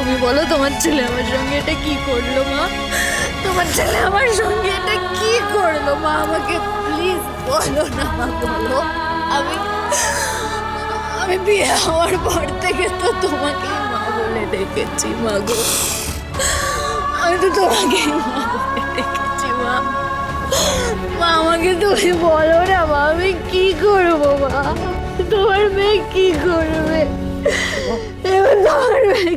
তুমি বলো, তোমার ছেলে আমার সঙ্গে এটা কি করল, মা? তোমার ছেলে আমার সঙ্গে এটা কি করল, মা? আমাকে প্লিজ বলো না, মা, বলো। আমি আমি বিয়ে হওয়ার পর থেকে তো তোমাকে মা বলে ডেকেছি, মা গো। আমি তো তোমাকে মা ডেকেছি, মা। মা, আমাকে তুমি বলো না, মা, আমি কি করব, মা? তোমার মেয়ে কি করবে?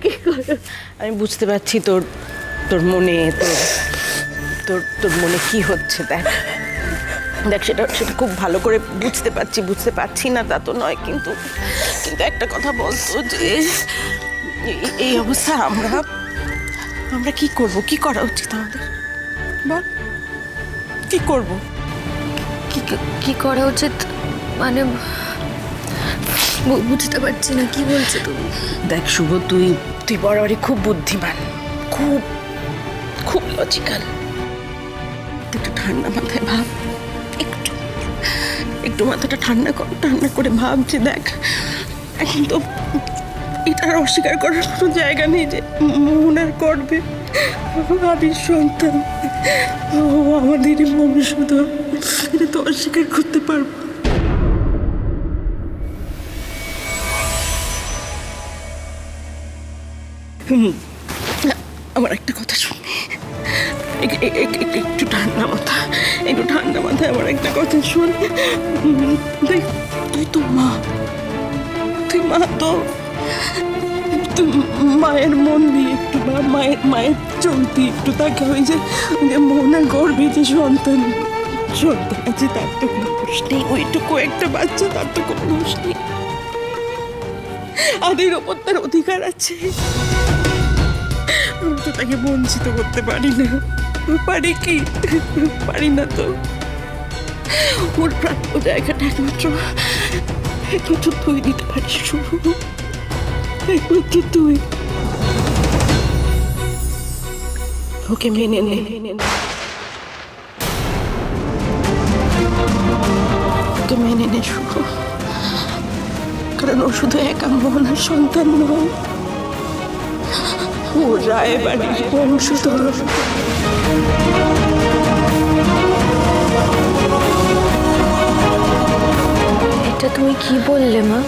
কি করবে আমি বুঝতে পারছি তোর তোর মনে তোর তোর তোর মনে কি হচ্ছে দেখ। দেখ সেটা সেটা খুব ভালো করে বুঝতে পারছি বুঝতে পারছি না তা তো নয় কিন্তু কিন্তু একটা কথা বলতো যে এই- অবস্থা আমরা আমরা কি করব? কি করা উচিত আমাদের? বল। কি করব? কি কি করা উচিত? মানে বুঝতে পারছি না, কি বলছো তুমি? দেখ শুভ, তুই তুই বরাবরই খুব বুদ্ধিমান, খুব খুব লজিক্যাল একটু ঠান্ডা মাথায় ভাব, একটু একটু মাথাটা ঠান্ডা কর, ঠান্ডা করে ভাব দেখ, এখন তো এটা আর অস্বীকার করার কোনো জায়গা নেই যে মোহনার করবে আদির সন্তান। ও আমাদেরই বংশধর এটা তো অস্বীকার করতে পারব। আমার একটা কথা শুনে। এক- এক- এক- এক- একটু ঠান্ডা মাথা, একটু ঠান্ডা মাথায় আমার একটা কথা শোন। দেখ, তুই তো মা। তুই মা তো মায়ের মন দিয়ে একটু বা মায়ের মায়ের দিয়ে একটু তাকে ওই যে মনের গর্বে যে সন্তান। সন্তান আছে, তার তো কোনো দোষ নেই। ওইটুকু একটা বাচ্চা, তার তো কোনো দোষ নেই। আদের ওপর তার অধিকার আছে। তো তাকে বঞ্চিত করতে পারি না। পারি কি? পারি না তো। ওর প্রাপ্য জায়গাটা একমাত্র। একমাত্র তুই দিতে পারিস শুরু একমাত্র তুই। ওকে মেনে নে। নে ওকে মেনে নে শুরু কারণ ও শুধু একা মোহনার সন্তান নয়। ও রায় বাড়ির বংশধর। এটা তুমি কি বললে, মা?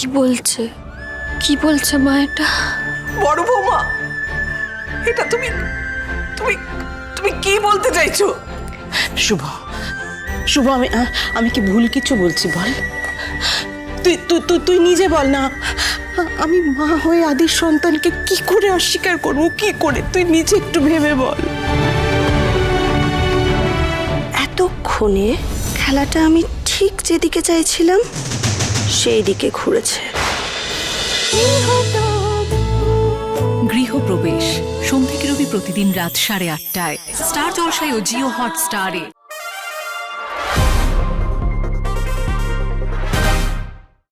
কি বলছে? কি বলছে মা এটা? বড় বৌমা এটা তুমি তুমি তুমি কি বলতে চাইছো? শুভ শুভ আমি আমি কি ভুল কিছু বলছি বল? তুই তুই তুই তুই নিজে বল না। আমি মা হয়ে আদির সন্তানকে কি করে অস্বীকার করব কি করে? তুই নিজে একটু ভেবে বল। এতক্ষণে খেলাটা আমি ঠিক যেদিকে চাইছিলাম সেই দিকে ঘুরেছে। গৃহপ্রবেশ। সোম রবি প্রতিদিন রাত সাড়ে আটটায়। স্টার জলসায় ও জিও হটস্টারে।